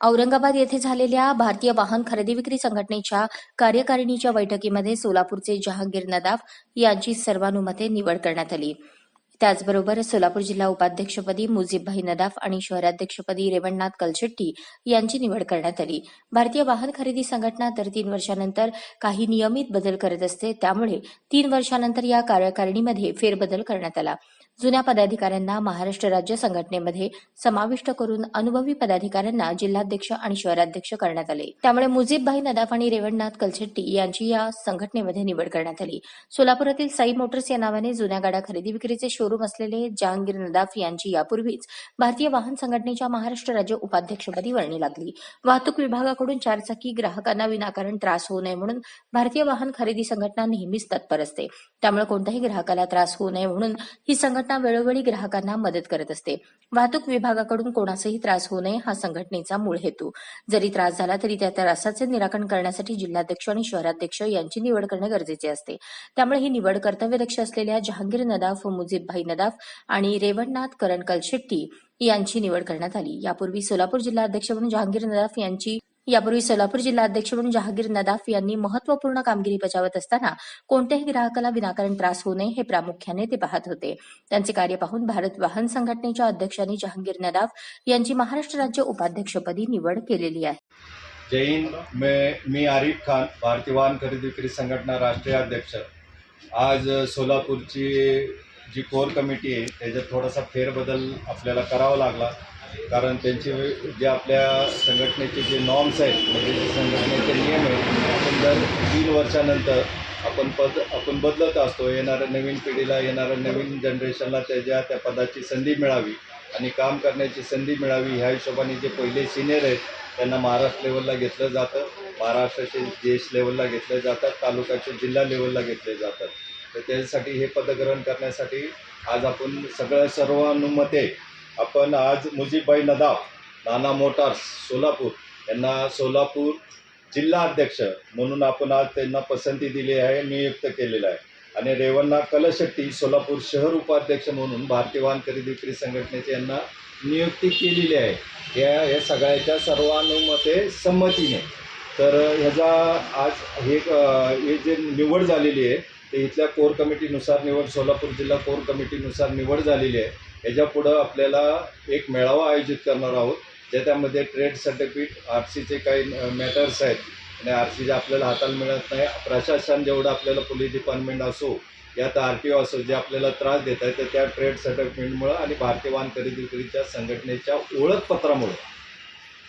औरंगाबाद येथे झालेल्या भारतीय वाहन खरेदी विक्री संघटनेच्या कार्यकारिणीच्या बैठकीमध्ये सोलापूरचे जहांगीर नदाफ यांची सर्वानुमते निवड करण्यात आली. त्याचबरोबर सोलापूर जिल्हा उपाध्यक्षपदी मुजीबभाई नदाफ आणि शहराध्यक्षपदी रेवणनाथ कलशेट्टी यांची निवड करण्यात आली. भारतीय वाहन खरेदी संघटना दर तीन वर्षानंतर काही नियमित बदल करत असते त्यामुळे तीन वर्षानंतर या कार्यकारिणीमध्ये फेरबदल करण्यात आला. जुन्या पदाधिकाऱ्यांना महाराष्ट्र राज्य संघटनेमध्ये समाविष्ट करून अनुभवी पदाधिकाऱ्यांना जिल्हाध्यक्ष आणि शहराध्यक्ष करण्यात आले. त्यामुळे मुजीबभाई नदाफ आणि रेवणनाथ कलशेट्टी यांची या संघटनेमध्ये निवड करण्यात आली. सोलापुरातील साई मोटर्स या नावाने जुन्या गाड्या खरेदी विक्रीचे शोरूम असलेले जहांगीर नदाफ यांची यापूर्वीच भारतीय वाहन संघटनेच्या महाराष्ट्र राज्य उपाध्यक्षपदी वर्णी लागली. वाहतूक विभागाकडून चारचाकी ग्राहकांना विनाकारण त्रास होऊ नये म्हणून भारतीय वाहन खरेदी संघटना नेहमीच तत्पर असते. त्यामुळे कोणत्याही ग्राहकाला त्रास होऊ नये म्हणून ही संघटना वेळोवेळी ग्राहकांना मदत करत असते. वाहतूक विभागाकडून कोणाचाही त्रास होऊ नये हा संघटनेचा मूळ हेतू. जरी त्रास झाला तरी त्या त्रासाचे निराकरण करण्यासाठी जिल्हाध्यक्ष आणि शहराध्यक्ष यांची निवड करणे गरजेचे असते. त्यामुळे ही निवड कर्तव्यदक्ष असलेल्या जहांगीर नदाफ मुजीबभाई नदाफ आणि रेवणनाथ करणकल शेट्टी यांची निवड करण्यात आली. यापूर्वी सोलापूर जिल्हाध्यक्ष म्हणून जहांगीर नदाफ यांची यापूर्वी सोलापूर जिल्हाध्यक्ष म्हणून जहांगीर नदाफ यांनी महत्त्वपूर्ण कामगिरी बजावत असताना कोणत्याही ग्राहकाला विनाकारण त्रास होऊ नये हे प्रामुख्याने ते पाहत होते. त्यांचे कार्य पाहून भारत वाहन संघटनेच्या अध्यक्षांनी जहांगीर नदाफ यांची महाराष्ट्र राज्य उपाध्यक्षपदी निवड केलेली आहे. जय हिंद. मैं मी आरिफ खान भारतीय वाहन खरेदी विक्री संघटना राष्ट्रीय अध्यक्ष. आज सोलापूरची जी कोर कमिटी आहे त्याच्यात थोडासा फेरबदल आपल्याला करावा लागला. कारण त्यांचे जे आपल्या संघटनेचे जे नॉर्म्स आहेत म्हणजे जे संघटनेचे नियम आहेत आपण दर तीन वर्षानंतर आपण पद आपण बदलत असतो. येणाऱ्या नवीन पिढीला येणाऱ्या नवीन जनरेशनला त्याच्या त्या पदाची संधी मिळावी आणि काम करण्याची संधी मिळावी. ह्या हिशोबाने जे पहिले सिनियर आहेत त्यांना महाराष्ट्र लेवलला घेतलं जातं. महाराष्ट्राचे देश लेवलला घेतले जातात. तालुक्याचे जिल्हा लेवलला घेतले जातात. तर त्यासाठी हे पदग्रहण करण्यासाठी आज आपण सगळ्या सर्वानुमते आपण आज मुजीबाई नदाफ नाना मोटार्स सोलापूर यांना सोलापूर जिल्हा अध्यक्ष म्हणून आपण आज त्यांना पसंती दिली आहे नियुक्त केलेलं आहे. आणि रेवण्णा कलशेट्टी सोलापूर शहर उपाध्यक्ष म्हणून भारतीय वाहन खरेदी विक्री संघटनेचे यांना नियुक्ती केलेली आहे. या या सगळ्याच्या सर्वानुमते संमतीने. तर ह्याचा आज हे हे जे निवड झालेली आहे ते इथल्या कोर कमिटीनुसार निवड सोलापूर जिल्हा कोर कमिटीनुसार निवड झालेली आहे. याच्या पुढं आपल्याला एक मेळावा आयोजित करणार आहोत ज्याच्यामध्ये ट्रेड सर्टिफिकेट आर सीचे काही मॅटर्स आहेत. आणि आर सी जे आपल्याला हाताला मिळत नाही प्रशासन जेवढं आपल्याला पोलीस डिपार्टमेंट असो यात आर टी ओ असो जे आपल्याला त्रास देत आहेत तर त्या ट्रेड सर्टिफिकेटमुळं आणि भारतीय वाहन खरेदी विक्रीच्या संघटनेच्या ओळखपत्रामुळं.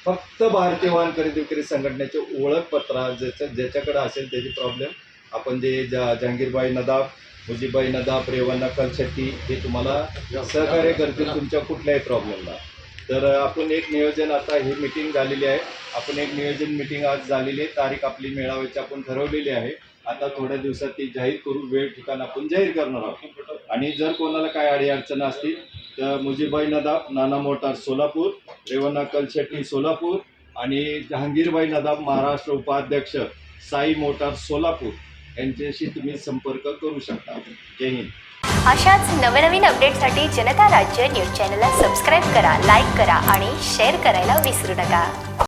फक्त भारतीय वाहन खरेदी विक्री संघटनेचे ओळखपत्र ज्याच्या ज्याच्याकडे असेल त्याची प्रॉब्लेम आपण जे जा जहांगीरबाई नदाफ मुजीबाई नदाफ रेवण्णा कलशेट्टी हे तुम्हाला सहकार्य करतील तुमच्या कुठल्याही प्रॉब्लेमला. तर आपण एक नियोजन आता ही मिटिंग झालेली आहे. आपण एक नियोजन मिटिंग आज झालेली आहे. तारीख आपली मेळाव्याची आपण ठरवलेली आहे. आता थोड्या दिवसात ती जाहीर करू वेळ ठिकाण आपण जाहीर करणार आहोत. आणि जर कोणाला काय अडीअडचण असतील तर मुजीबाई नदाफ नाना मोटार सोलापूर रेवन्ना कलशेट्टी सोलापूर आणि जहांगीरबाई नदाफ महाराष्ट्र उपाध्यक्ष साई मोटार सोलापूर यांच्याशी तुम्ही संपर्क करू शकता. जय हिंद. अशाच नवनवीन अपडेटसाठी जनता राज्य न्यूज चॅनलला सबस्क्राईब करा लाईक करा आणि शेअर करायला विसरू नका.